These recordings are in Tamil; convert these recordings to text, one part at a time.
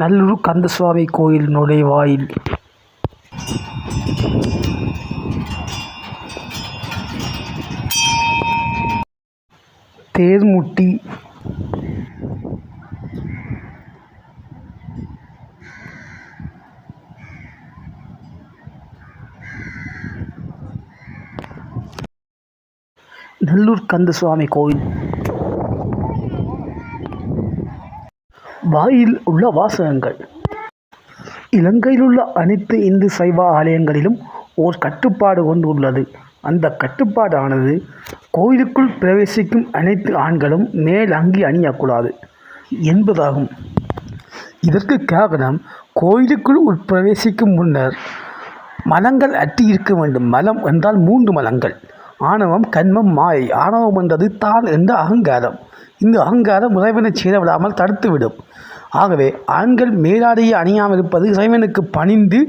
நல்லூர் கந்தசுவாமி கோயில் நுழைவாயில். தேர்முட்டி. நல்லூர் கந்தசுவாமி கோயில். வாயில் உள்ள வாசகங்கள். இலங்கையில் உள்ள அனைத்து இந்து சைவ ஆலயங்களிலும் ஓர் கட்டுப்பாடு கொண்டு உள்ளது. அந்த கட்டுப்பாடானது கோயிலுக்குள் பிரவேசிக்கும் அனைத்து ஆண்களும் மேல் அங்கி அணியக்கூடாது என்பதாகும். இதற்கு காரணம் கோயிலுக்குள் உட்பிரவேசிக்கும் முன்னர் மலங்கள் அட்டி இருக்க வேண்டும். மலம் என்றால் மூன்று மலங்கள். ஆணவம் கண்மம் மாயை. ஆணவம் என்றது தான் என்ற அகங்காரம். இந்த அகங்காரம் இறைவனை சேரவிடாமல் தடுத்துவிடும். ஆகவே ஆண்கள் மேலாடையை அணியாமல் இருப்பது இறைவனுக்கு பணிந்து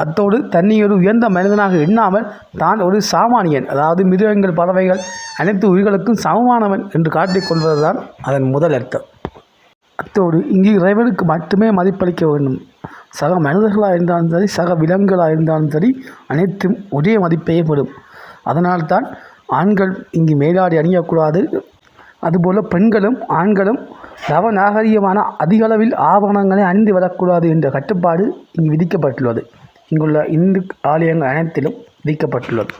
அத்தோடு தன்னையொரு உயர்ந்த மனிதனாக எண்ணாமல் தான் ஒரு சாமானியன் அதாவது மிருகங்கள் பறவைகள் அனைத்து உயிர்களுக்கும் சமமானவன் என்று காட்டிக்கொள்வதுதான் அதன் முதல் அர்த்தம். அத்தோடு இங்கு இறைவனுக்கு மட்டுமே மதிப்பளிக்க வேண்டும். சக மனிதர்களாக இருந்தாலும் சரி சக விலங்குகளாக இருந்தாலும் சரி அனைத்தும் ஒரே மதிப்பையே பெறும். அதனால்தான் ஆண்கள் இங்கு மேலாடி அணியக்கூடாது. அதுபோல் பெண்களும் ஆண்களும் நவநாகரிகமான அதிக அளவில் ஆபரணங்களை அணிந்து வரக்கூடாது என்ற கட்டுப்பாடு இங்கு விதிக்கப்பட்டுள்ளது. இங்குள்ள இந்து ஆலயங்கள் அனைத்திலும் விதிக்கப்பட்டுள்ளது.